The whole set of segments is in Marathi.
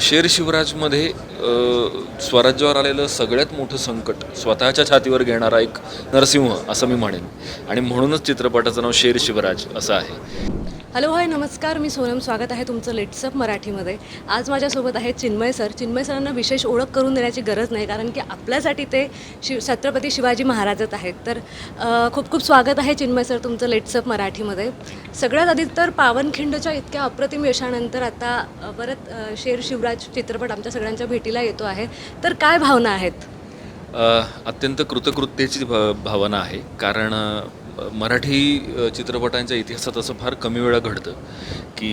शेर शिवराजमध्ये स्वराज्यावर आलेलं सगळ्यात मोठं संकट स्वतःच्या छातीवर घेणारा एक नरसिंह असं मी म्हणेन. आणि म्हणूनच चित्रपटाचं नाव शेर शिवराज असं आहे. हॅलो हाय नमस्कार. मी सोनम. स्वागत आहे तुमचं लेट्सअप मराठीमध्ये. आज माझ्यासोबत आहे चिन्मय सर. चिन्मय सरांना विशेष ओळख करून देण्याची गरज नाही कारण की आपल्यासाठी ते शिव छत्रपती शिवाजी महाराजच आहेत. तर खूप खूप स्वागत आहे चिन्मय सर तुमचं लेट्सअप मराठीमध्ये. सगळ्यात आधी तर पावनखिंडच्या इतक्या अप्रतिम यशानंतर आता परत शेर शिवराज चित्रपट आमच्या सगळ्यांच्या भेटीला येतो आहे. तर काय भावना आहेत? अत्यंत कृतकृत्येची भावना आहे. कारण मराठी चित्रपटांच्या इतिहासात असं फार कमी वेळा घडतं की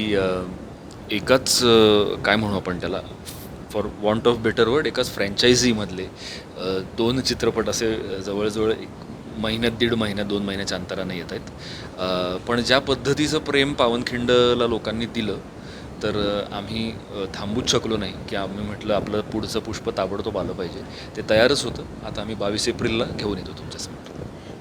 एकाच काय म्हणू आपण त्याला for want of better word एकाच फ्रँचायझीमधले दोन चित्रपट असे जवळजवळ एक महिन्यात दीड महिन्यात दोन महिन्याच्या अंतराने येत आहेत. पण ज्या पद्धतीचं प्रेम पावनखिंडला लोकांनी दिलं तर आम्ही थांबूच शकलो नाही की आम्ही म्हटलं आपलं पुढचं पुष्प ताबडतोब आलं पाहिजे. ते तयारच होतं. आता आम्ही बावीस एप्रिलला घेऊन येतो तुमच्यासमोर.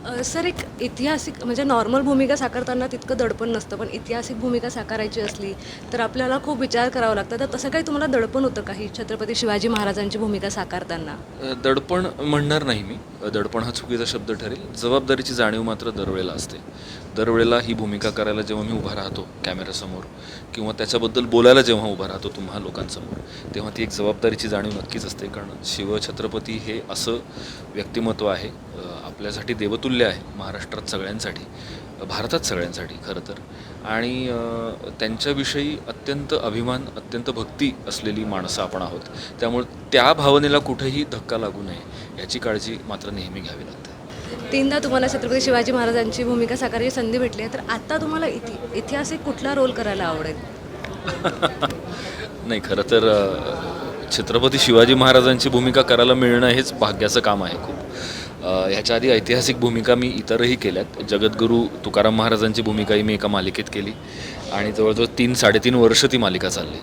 सर एक ऐतिहासिक म्हणजे नॉर्मल भूमिका साकारताना तितकं दडपण नसतं पण ऐतिहासिक भूमिका साकारायची असली तर आपल्याला खूप विचार करावा लागतं. तर तसं काही तुम्हाला दडपण होतं काही छत्रपती शिवाजी महाराजांची भूमिका साकारताना? दडपण म्हणणार नाही मी. दडपण हा चुकीचा शब्द ठरेल. जबाबदारीची जाणीव मात्र दरवेळेला असते. दरवेळेला ही भूमिका करायला जेव्हा मी उभा राहतो कॅमेऱ्यासमोर किंवा त्याच्याबद्दल बोलायला जेव्हा उभा राहतो तुम्हा लोकांसमोर तेव्हा ती एक जबाबदारीची जाणीव नक्कीच असते. कारण शिवछत्रपती हे असं व्यक्तिमत्व आहे आपल्यासाठी देवतुल्य आहे महाराष्ट्रात सगळ्यांसाठी भारतात सगळ्यांसाठी खरं तर. आणि त्यांच्याविषयी अत्यंत अभिमान अत्यंत भक्ती असलेली माणसं आपण आहोत. त्यामुळे त्या भावनेला कुठेही धक्का लागू नये याची काळजी मात्र नेहमी घ्यावी लागते. तीनदा तुम्हाला छत्रपती शिवाजी महाराजांची भूमिका साकारायची संधी भेटली आहे तर आता तुम्हाला इति ऐतिहासिक कुठला रोल करायला आवडेल? नाही खरं तर छत्रपती शिवाजी महाराजांची भूमिका करायला मिळणं हेच भाग्याचं काम आहे खूप. ह्याच्या आधी ऐतिहासिक भूमिका मी इतरही केल्यात. जगद्गुरू तुकाराम महाराजांची भूमिकाही मी एका मालिकेत केली आणि जवळजवळ तीन साडेतीन वर्ष ती मालिका चालली.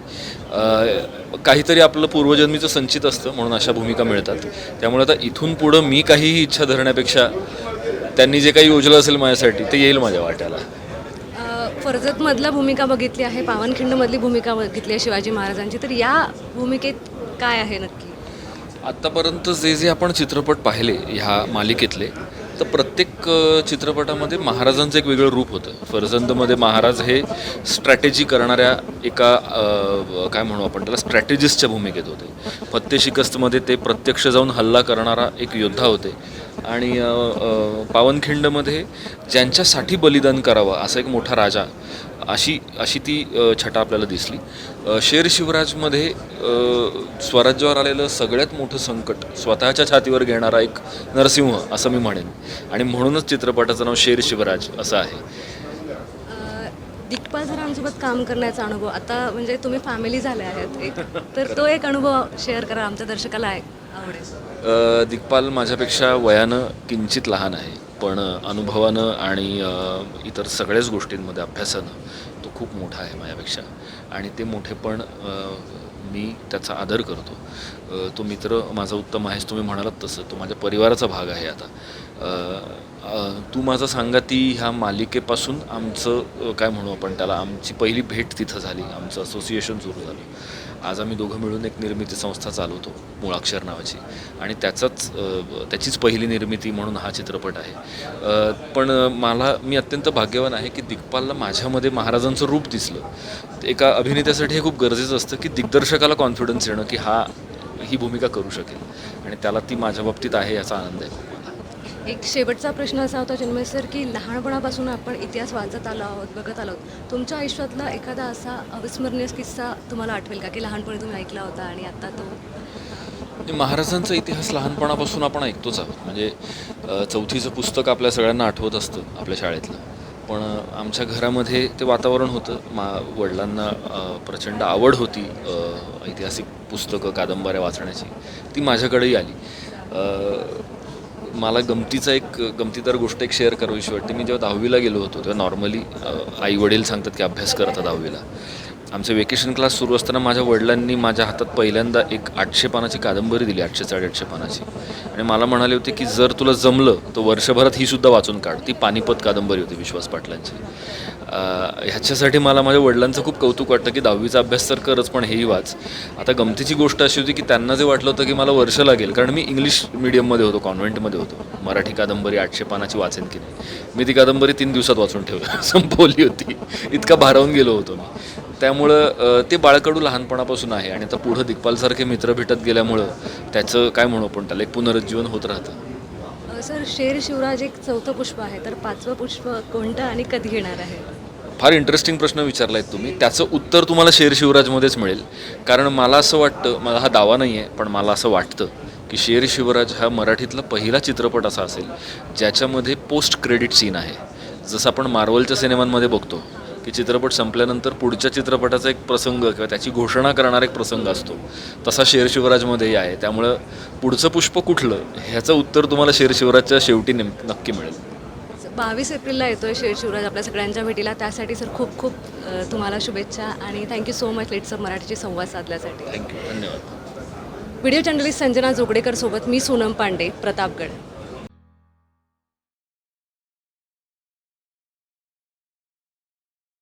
काहीतरी आपलं पूर्वजन्मीचं संचित असतं म्हणून अशा भूमिका मिळतात. त्यामुळे आता इथून पुढं मी काहीही इच्छा धरण्यापेक्षा त्यांनी जे काही योजलं असेल माझ्यासाठी ते येईल माझ्या वाट्याला. अ, फर्जतमधला भूमिका बघितली आहे पावनखिंडमधली भूमिका बघितली आहे शिवाजी महाराजांची. तर या भूमिकेत काय आहे नक्की? आत्तापर्यंत जे जे आपण चित्रपट पाहिले ह्या मालिकेतले तर प्रत्येक चित्रपटामध्ये महाराजांचं एक वेगळं रूप होतं. फरजंदमध्ये महाराज हे स्ट्रॅटेजी करणाऱ्या एका काय म्हणू आपण त्याला स्ट्रॅटेजिस्टच्या भूमिकेत होते. फत्ते शिकस्तमध्ये ते प्रत्यक्ष जाऊन हल्ला करणारा एक योद्धा होते. आणि पावनखिंडमध्ये ज्यांच्यासाठी बलिदान करावं असा एक मोठा राजा अशी अशी ती छटा आपल्याला दिसली. शेर शिवराजमध्ये स्वराज्यावर आलेलं सगळ्यात मोठं संकट स्वतःच्या छातीवर घेणारा एक नरसिंह असं मी म्हणेन. आणि म्हणूनच चित्रपटाचं नाव शेर शिवराज असं आहे. अ, दिग्पाल सरांसोबत काम करण्याचा अनुभव आता म्हणजे तुम्ही फॅमिली झाले आहेत एक. तर तो एक अनुभव शेअर करा आमच्या दर्शकाला. आहे दिग्पाल माझ्यापेक्षा वयानं किंचित लहान आहे. पण अनुभवानं आणि इतर सगळ्याच गोष्टींमध्ये अभ्यासानं तो खूप मोठा आहे माझ्यापेक्षा. आणि ते मोठेपण मी त्याचा आदर करतो. तो मित्र माझा उत्तम आहेस तुम्ही म्हणालात तसं. तो माझ्या परिवाराचा भाग आहे आता. तू माझा सांगाती ह्या मालिकेपासून आमचं काय म्हणू आपण त्याला आमची पहिली भेट तिथं झाली. आमचं असोसिएशन सुरू झालं. आज आम्ही दोघं मिळून एक निर्मिती संस्था चालवतो मुळाक्षर नावाची. आणि त्याचाच त्याचीच पहिली निर्मिती म्हणून हा चित्रपट आहे. पण मला मी अत्यंत भाग्यवान आहे की दिग्पालला माझ्यामध्ये महाराजांचं रूप दिसलं. एका अभिनेत्यासाठी हे खूप गरजेचं असतं की दिग्दर्शकाला कॉन्फिडन्स येणं की हा ही भूमिका करू शकेल. आणि त्याला ती माझ्या बाबतीत आहे याचा आनंद आहे. खूप एक शेवटचा प्रश्न असा होता जन्मय सर की लहानपणापासून आपण इतिहास वाचत आलो आहोत बघत आलो आहोत. तुमच्या आयुष्यातला एखादा असा अविस्मरणीय किस्सा तुम्हाला आठवेल का की लहानपणी तुम्ही ऐकला होता आणि आता तो? म्हणजे महाराजांचा इतिहास लहानपणापासून आपण ऐकतोच आहोत. म्हणजे चौथीचं पुस्तक आपल्या सगळ्यांना आठवत असतं आपल्या शाळेतलं. पण आमच्या घरामध्ये ते वातावरण होतं. मा वडिलांना प्रचंड आवड होती ऐतिहासिक पुस्तकं कादंबऱ्या वाचण्याची. ती माझ्याकडेही आली. मला गमतीचा एक गमतीदार गोष्ट एक शेअर करावीशी वाटते. मी जेव्हा दहावीला गेलो होतो तेव्हा नॉर्मली आई वडील सांगतात की अभ्यास करता दहावीला. आमचे वेकेशन क्लास सुरू असताना माझ्या वडिलांनी माझ्या हातात पहिल्यांदा एक आठशे पानाची कादंबरी दिली आठशे साडेआठशे पानाची. आणि मला म्हणाले होते की जर तुला जमलं तर वर्षभरात ही सुद्धा वाचून काढ. ती पानिपत कादंबरी होती विश्वास पाटलांची. ह्याच्यासाठी मला माझ्या वडिलांचं खूप कौतुक वाटतं की दहावीचा अभ्यास तर करच पण हेही वाच. आता गमतीची गोष्ट अशी होती की त्यांना जे वाटलं होतं की मला वर्ष लागेल. कारण मी इंग्लिश मिडियममध्ये होतो कॉन्व्हेंटमध्ये होतो. मराठी कादंबरी आठशे पानाची वाचेन की नाही? मी ती कादंबरी तीन दिवसात वाचून ठेवली. संपवली होती. इतका भारावून गेलो होतो मी. त्यामुळं ते बाळकडू लहानपणापासून आहे आणि आता पुढं दिग्पालसारखे मित्र भेटत गेल्यामुळं त्याचं काय म्हणू आपण त्याला? एक पुनरुज्जीवन होत राहतं. सर शेर शिवराज एक चौथं पुष्प आहे तर पाचवं पुष्प कोणतं आणि कधी येणार आहे? फार इंटरेस्टिंग प्रश्न विचारला आहे तुम्ही. त्याचं उत्तर तुम्हाला शेर शिवराजमध्येच मिळेल. कारण मला असं वाटतं मला हा दावा नाही आहे पण मला असं वाटतं की शेर शिवराज हा मराठीतला पहिला चित्रपट असा असेल ज्याच्यामध्ये पोस्ट क्रेडिट सीन आहे. जसं आपण मार्वलच्या सिनेमांमध्ये बघतो की चित्रपट संपल्यानंतर पुढच्या चित्रपटाचा एक प्रसंग किंवा त्याची घोषणा करणारा एक प्रसंग असतो. तसा शेर शिवराजमध्येही आहे. त्यामुळं पुढचं पुष्प कुठलं ह्याचं उत्तर तुम्हाला शेर शिवराजच्या शेवटी नेम नक्की मिळेल. बावीस एप्रिलला येतोय शेर शिवराज आपल्या सगळ्यांच्या भेटीला. त्यासाठी सर खूप खूप तुम्हाला शुभेच्छा आणि थँक्यू सो मच लेट्सअप मराठीची संवाद साधल्यासाठी. थँक्यू धन्यवाद. व्हिडिओ जर्नलिस्ट संजना जोगडेकर सोबत मी सोनम पांडे प्रतापगड.